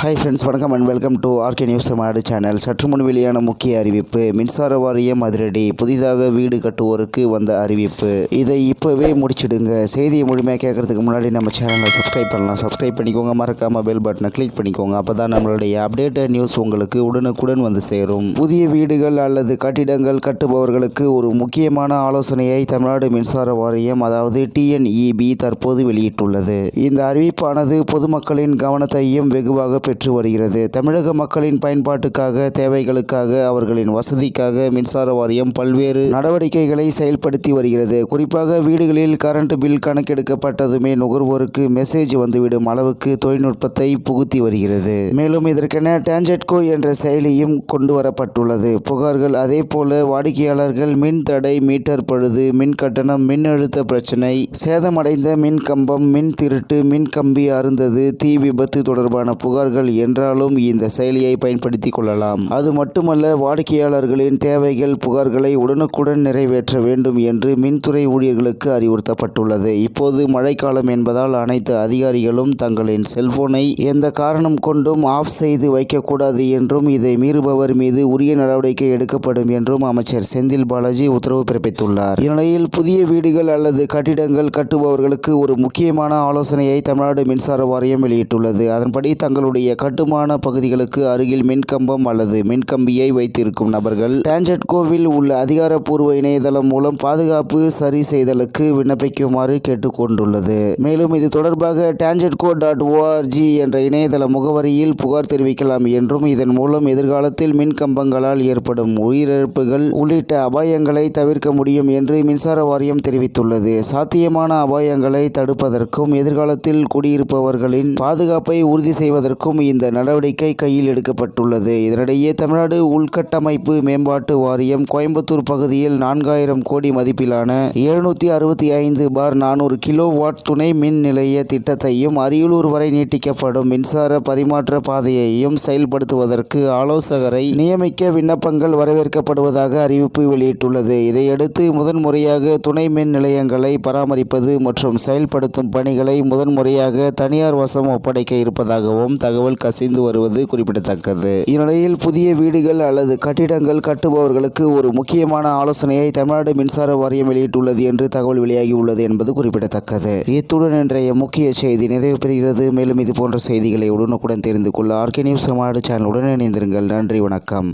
Hi friends வணக்கம் and welcome to RK news Tamil Nadu channel சற்று முன் வெளியான முக்கிய அறிவிப்பு மின்சார வாரியம் அதிரடி புதிதாக வீடு கட்டுவோருக்கு வந்த அறிவிப்பு. இதை இப்போவே முடிச்சிடுங்க. செய்தியை முழுமையாக கேட்கறதுக்கு முன்னாடி நம்ம சேனலை சப்ஸ்கிரைப் பண்ணலாம். சப்ஸ்கிரைப் பண்ணிக்கோங்க. மறக்காமல் பெல் பட்டனை கிளிக் பண்ணிக்கோங்க. அப்போ தான் நம்மளுடைய அப்டேட்டட் நியூஸ் உங்களுக்கு உடனுக்குடன் வந்து சேரும். புதிய வீடுகள் அல்லது கட்டிடங்கள் கட்டுபவர்களுக்கு ஒரு முக்கியமான ஆலோசனையை தமிழ்நாடு மின்சார வாரியம் அதாவது டிஎன்இபி தற்போது வெளியிட்டுள்ளது. இந்த அறிவிப்பானது பொதுமக்களின் கவனத்தையும் வெகுவாக பெற்று வருகிறது. தமிழக மக்களின் பயன்பாட்டுக்காக தேவைகளுக்காக அவர்களின் வசதிக்காக மின்சார வாரியம் பல்வேறு நடவடிக்கைகளை செயல்படுத்தி வருகிறது. குறிப்பாக வீடுகளில் கரண்ட் பில் கணக்கெடுக்கப்பட்டதுமே நுகர்வோருக்கு மெசேஜ் வந்துவிடும் அளவுக்கு தொழில்நுட்பத்தை புகுத்தி வருகிறது. மேலும் இதற்கென டான்ஜெட்கோ என்ற செயலியும் கொண்டு வரப்பட்டுள்ளது. புகார்கள் அதே போல வாடிக்கையாளர்கள் மின் தடை மீட்டர் பழுது மின் கட்டணம் மின் அழுத்த பிரச்சனை சேதமடைந்த மின் கம்பம் மின் திருட்டு மின் கம்பி அருந்தது தீ விபத்து தொடர்பான புகார்கள் என்றாலும் இந்த செயலியை பயன்படுத்திக் கொள்ளலாம். அது மட்டுமல்ல வாடிக்கையாளர்களின் தேவைகள் புகார்களை உடனுக்குடன் நிறைவேற்ற வேண்டும் என்று மின்துறை ஊழியர்களுக்கு அறிவுறுத்தப்பட்டுள்ளது. இப்போது மழைக்காலம் என்பதால் அனைத்து அதிகாரிகளும் தங்களின் செல்போனை எந்த காரணம் கொண்டும் ஆஃப் செய்து வைக்கக்கூடாது என்றும் இதை மீறுபவர் மீது உரிய நடவடிக்கை எடுக்கப்படும் என்றும் அமைச்சர் செந்தில் பாலாஜி உத்தரவு பிறப்பித்துள்ளார். இந்நிலையில் புதிய வீடுகள் அல்லது கட்டிடங்கள் கட்டுபவர்களுக்கு ஒரு முக்கியமான ஆலோசனையை தமிழ்நாடு மின்சார வாரியம் வெளியிட்டுள்ளது. அதன்படி தங்களுடைய கட்டுமான பகுதிகளுக்கு அருகில் மின்கம்பம் அல்லது மின்கம்பியை வைத்திருக்கும் நபர்கள் டான்ஜெட்கோவில் உள்ள அதிகாரப்பூர்வ இணையதளம் மூலம் பாதுகாப்பு சரி செய்தலுக்கு விண்ணப்பிக்குமாறு கேட்டுக்கொண்டுள்ளது. மேலும் இது தொடர்பாக டான்ஜெட்கோ டாட் ஓஆர்ஜி என்ற இணையதள முகவரியில் புகார் தெரிவிக்கலாம் என்றும் இதன் மூலம் எதிர்காலத்தில் மின்கம்பங்களால் ஏற்படும் உயிரிழப்புகள் உள்ளிட்ட அபாயங்களை தவிர்க்க முடியும் என்று மின்சார வாரியம் தெரிவித்துள்ளது. சாத்தியமான அபாயங்களை தடுப்பதற்கும் எதிர்காலத்தில் குடியிருப்பவர்களின் பாதுகாப்பை உறுதி செய்வதற்கும் இந்த நடவடிக்கை கையில் எடுக்கப்பட்டுள்ளது. இதனிடையே தமிழ்நாடு உள்கட்டமைப்பு மேம்பாட்டு வாரியம் கோயம்புத்தூர் பகுதியில் நான்காயிரம் கோடி மதிப்பிலான எழுநூத்தி அறுபத்தி ஐந்து பார் நானூறு கிலோ வாட் துணை மின் நிலைய திட்டத்தையும் அரியலூர் வரை நீட்டிக்கப்படும் மின்சார பரிமாற்ற பாதையையும் செயல்படுத்துவதற்கு ஆலோசகரை நியமிக்க விண்ணப்பங்கள் வரவேற்கப்படுவதாக அறிவிப்பு வெளியிட்டுள்ளது. இதையடுத்து முதன்முறையாக துணை மின் நிலையங்களை பராமரிப்பது மற்றும் செயல்படுத்தும் பணிகளை முதன்முறையாக தனியார் வசம் ஒப்படைக்க இருப்பதாகவும் தகவல் கசிந்து வருவது குறிப்பிடத்தக்கது. இந்நிலையில் புதிய வீடுகள் அல்லது கட்டிடங்கள் கட்டுபவர்களுக்கு ஒரு முக்கியமான ஆலோசனையை தமிழ்நாடு மின்சார வாரியம் வெளியிட்டுள்ளது என்று தகவல் வெளியாகியுள்ளது என்பது குறிப்பிடத்தக்கது. இத்துடன் இன்றைய முக்கிய செய்தி நிறைவு பெறுகிறது. மேலும் இது போன்ற செய்திகளை உடனுக்குடன் தெரிந்து கொள்ள ஆர்கே நியூஸ் தமிழ்நாடு சேனலுடன் இணைந்திருங்கள். நன்றி வணக்கம்.